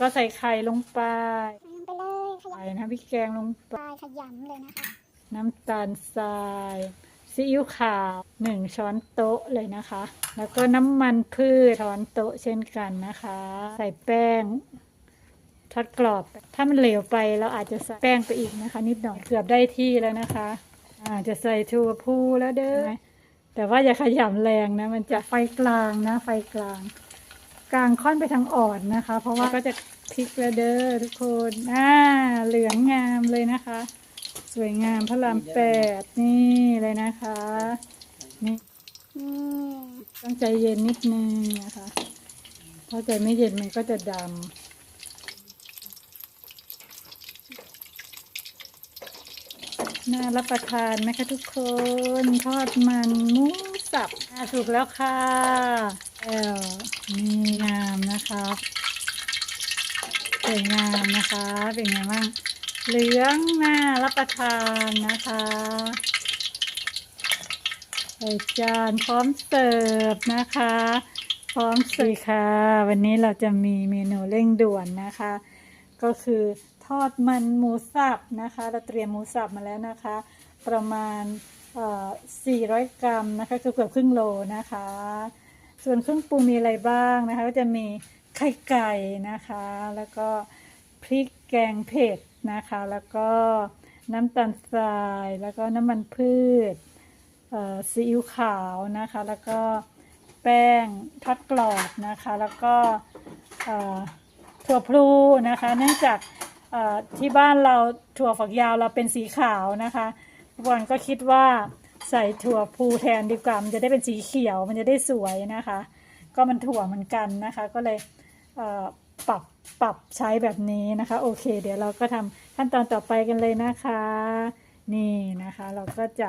ก็ใส่ไข่ลงไปลงไปเลยขใส่ยนะพริกแกงลงไปำขยำเลยนะคะ น้ำตาลทรายซีอิ๊วขาวหนึ่งช้อนโต๊ะเลยนะคะ แล้วก็น้ำมันพืชช้อนโต๊ะเช่นกันนะคะ ใส่แป้งทอดกรอบ ถ้ามันเหลวไปเราอาจจะใส่แป้งไปอีกนะคะ นิดหน่อยเกือบได้ที่แล้วนะคะอาจะใส่ถั่วพูแล้วเด้อแต่ว่าอย่าขยำแรงนะ มันจะไฟกลางนะ ไฟกลาง กลางค่อนไปทางอ่อนนะคะ เพราะว่าก็จะพลิกแล้วเด้อทุกคนอ่าเหลืองงามเลยนะคะ สวยงามพระรามแปดนี่เลยนะคะนี่ต้องใจเย็นนิดนึงนะคะถ้าใจไม่เย็นมันก็จะดำน่ารับประทานไหมคะทุกคน ทอดมันหมูสับสุกแล้วค่ะ วนี่งามนะคะสวยงามนะคะ เป็นไงบ้าง เหลืองน่ารับประทานนะคะใส่จานพร้อมเสิร์ฟนะคะ พร้อมเสิร์ฟค่ะ วันนี้เราจะมีเมนูเร่งด่วนนะคะ ก็คือทอดมันหมูสับนะคะ เราเตรียมหมูสับมาแล้วนะคะ ประมาณเอ่อ400 กรัมนะคะ เกือบเกือบครึ่งโลนะคะ ส่วนเครื่องปรุงมีอะไรบ้างนะคะ ก็จะมีไข่ไก่นะคะ แล้วก็พริกแกงเผ็ดนะคะ แล้วก็น้ำตาลทราย แล้วก็น้ำมันพืชเอ่อซีอิ๊วขาวนะคะ แล้วก็แป้งทอดกรอบนะคะ แล้วก็เอ่อถั่วพลูนะคะ เนื่องจากเอ่อที่บ้านเราถั่วฝักยาวเราเป็นสีขาวนะคะวันก็คิดว่า ใส่ถั่วพูแทนดีกว่ามันจะได้เป็นสีเขียวมันจะได้สวยนะคะ ก็มันถั่วเหมือนกันนะคะ ก็เลยเปรับปรับใช้แบบนี้นะคะ โอเค เดี๋ยวเราก็ทำขั้นตอนต่อไปกันเลยนะคะ นี่นะคะ เราก็จะ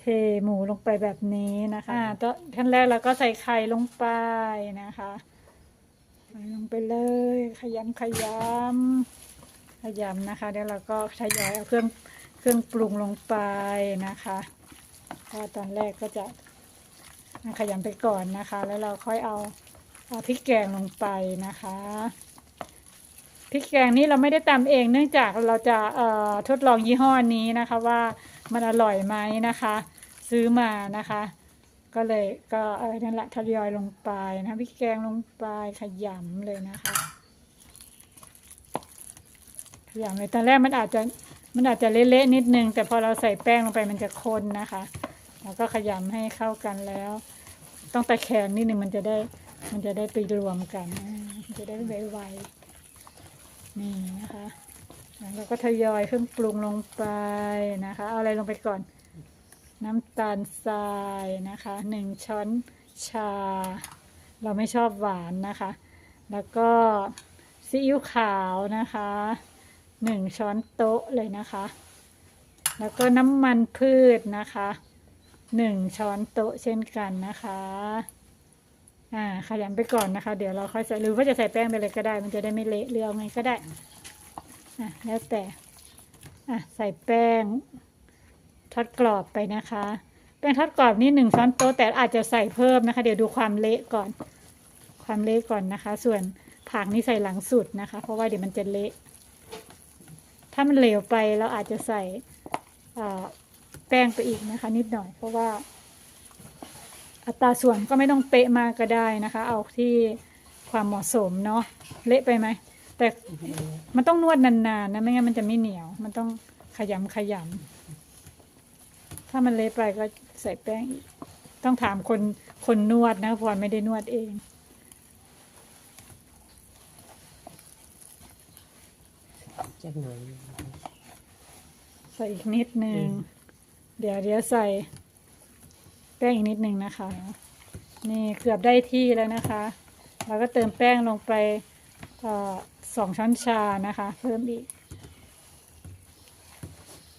เทหมูลงไปแบบนี้นะคะอ่าตอนขั้นแรกเราก็ใส่ไข่ลงไปนะคะใส่ลงไปเลย ขยำขยำขยำนะคะเดี๋ยวเราก็ทยอยเอาเครื่องเครื่องปรุงลงไปนะคะ ก็ตอนแรกก็จะขยำไปก่อนนะคะ แล้วเราค่อยเอาเอาพริกแกงลงไปนะคะพริกแกงนี้เราไม่ได้ตำเองเนื่องจากเราจะเอ่อทดลองยี่ห้อนี้นะคะว่ามันอร่อยไหมนะคะ ซื้อมานะคะ ก็เลยก็เออนั่นแหละทยอยลงไปนะพริกแกงลงไปขยำเลยนะคะขยำเลยตอนแรกมันอาจจะมันอาจจะเละๆนิดนึง แต่พอเราใส่แป้งลงไปมันจะข้นนะคะ แล้วก็ขยำให้เข้ากันแล้ว ต้องตะแคงนิดนึงมันจะได้ มันจะได้ไปรวมกันมันจะได้ไวๆนี่นะคะแล้วเราก็ทยอยเครื่องปรุงลงไปนะคะ เอาอะไรลงไปก่อน น้ำตาลทรายนะคะหนึ่งช้อนชา เราไม่ชอบหวานนะคะ แล้วก็ซีอิ๊วขาวนะคะหนึ่งช้อนโต๊ะเลยนะคะ แล้วก็น้ำมันพืชนะคะ หนึ่งช้อนโต๊ะเช่นกันนะคะ อ่าขยำไปก่อนนะคะ เดี๋ยวเราค่อยใส่หรือว่าจะใส่แป้งไปเลยก็ได้ มันจะได้ไม่เละเรือเอาไงก็ได้ อะแล้วแต่ อะใส่แป้งทอดกรอบไปนะคะ แป้งทอดกรอบนี่หนึ่งช้อนโต๊ะแต่อาจจะใส่เพิ่มนะคะ เดี๋ยวดูความเละก่อน ความเละก่อนนะคะ ส่วนผักนี่ใส่หลังสุดนะคะ เพราะว่าเดี๋ยวมันจะเละ ถ้ามันเหลวไปเราอาจจะใส่อ่อ แป้งไปอีกนะคะ นิดหน่อย เพราะว่า อัตราส่วนก็ไม่ต้องเป๊ะมากก็ได้นะคะ เอาที่ความเหมาะสมเนาะเละไปไหม แต่มันต้องนวดนานๆนะไม่งั้นมันจะไม่เหนียว มันต้องขยำขยำถ้ามันเละไปก็ใส่แป้งอีก ต้องถามคนคนนวดนะพรไม่ได้นวดเองจักหน่อยใส่อีกนิดนึง เดี๋ยวเดี๋ยวใส่แป้งอีกนิดนึงนะคะ นี่เกือบได้ที่แล้วนะคะ เราก็เติมแป้งลงไปอสองช้อนชานะคะ เพิ่มอีก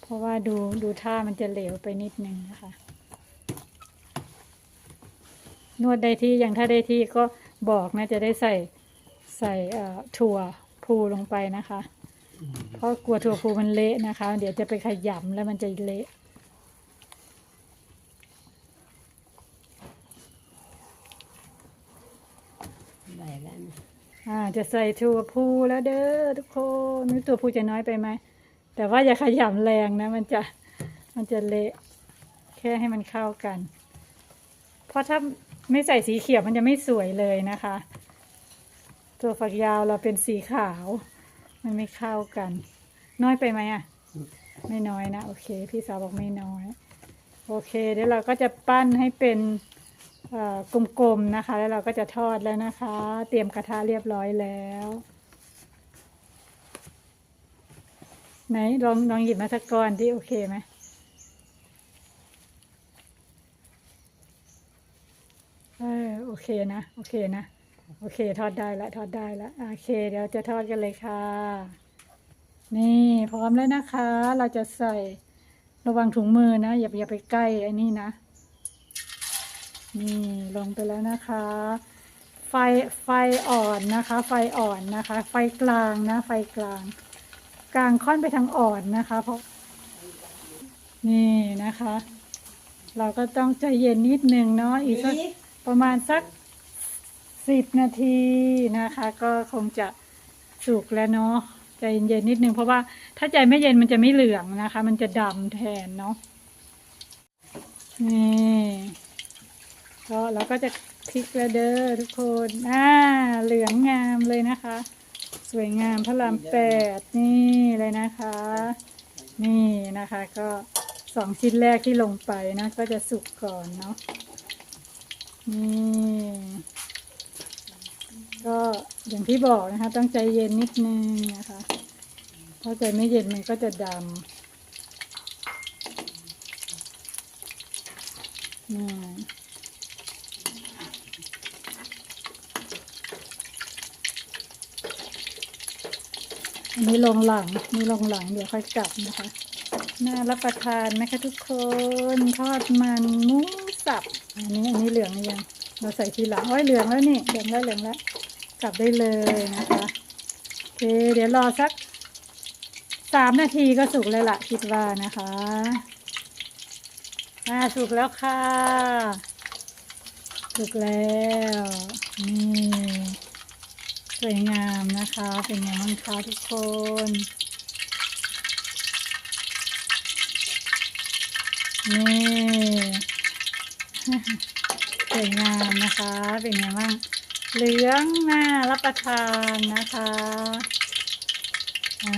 เพราะว่าดูดูท่ามันจะเหลวไปนิดนึงนะคะ นวดได้ที่ยังถ้าได้ที่ก็บอกนะจะได้ใส่ใส่ถั่วพูลงไปนะคะ เพราะกลัวถั่วพูมันเละนะคะ เดี๋ยวจะไปขยำแล้วมันจะเละ ได้แล้วนะอ่าจะใส่ถั่วพูแล้วเด้อทุกคนนี่ถั่วพูจะน้อยไปไหม แต่ว่าอย่าขยำแรงนะ มันจะมันจะเละ แค่ให้มันเข้ากัน เพราะถ้าไม่ใส่สีเขียวมันจะไม่สวยเลยนะคะ ตัวฝักยาวเราเป็นสีขาว มันไม่เข้ากัน น้อยไปไหมอะ ไม่น้อยนะ โอเค พี่สาวบอกไม่น้อย โอเค เดี๋ยวเราก็จะปั้นให้เป็น กลมๆนะคะ แล้วเราก็จะทอดแล้วนะคะ เตรียมกระทะเรียบร้อยแล้ว ไหนลองลองหยิบมาสักก้อนที่โอเคไหมเออโอเคนะ โอเคนะ โอเค ทอดได้ละทอดได้ละโอเค เดี๋ยวจะทอดกันเลยค่ะ นี่พร้อมแล้วนะคะ เราจะใส่ระวังถุงมือนะอย่าอย่าไปใกล้ไอ้นี่นะ นี่ลงไปแล้วนะคะ ไฟไฟอ่อนนะคะ ไฟอ่อนนะคะ ไฟกลางนะ ไฟกลาง กลางค่อนไปทางอ่อนนะคะ เพราะนี่นะคะ เราก็ต้องใจเย็นนิดนึงเนาะอีกสักประมาณสักสิบนาทีนะคะ ก็คงจะสุกแล้วเนาะใจเย็นๆนิดนึงเพราะว่าถ้าใจไม่เย็นมันจะไม่เหลืองนะคะ มันจะดำแทนเนาะนี่ ก็เราก็จะพลิกแล้วเด้อทุกคนอ่าเหลืองงามเลยนะคะ สวยงามพระรามแปดนี่เลยนะคะ นี่นะคะก็สองชิ้นแรกที่ลงไปนะ ก็จะสุกก่อนเนาะนี่ก็อย่างที่บอกนะคะ ต้องใจเย็นนิดนึงนะคะเพราะใจไม่เย็นมันก็จะดำนี่ นนี้ลงหลังนี่ลงหลังเดี๋ยวค่อยกลับนะคะ น่ารับประทานไหมคะทุกคนทอดมันหมูสับ อันนี้อันนี้เหลืองยัง เราใส่ทีหลังโอ้ยเหลืองแล้วนี่เหลืองแล้วเหลืองแล้วกลับได้เลยนะคะโอเคเดี๋ยวรอสักสามนาทีก็สุกเลยล่ะคิดว่านะคะอ่าสุกแล้วค่ะ สุกแล้ว นี่ วยงามนะคะ เป็นไงบ้างคะทุกคน นี่สวยงามนะคะ เป็นไงบ้าง เหลืองน่ารับประทานนะคะอ่า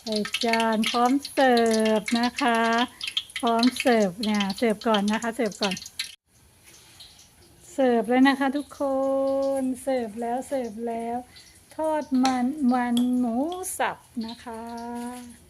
ใส่จานพร้อมเสิร์ฟนะคะ พร้อมเสิร์ฟเนี่ยเสิร์ฟก่อนนะคะ เสิร์ฟก่อน เสิร์ฟแล้วนะคะทุกคนเสิร์ฟแล้วเสิร์ฟแล้ว ทอดมันมันหมูสับนะคะ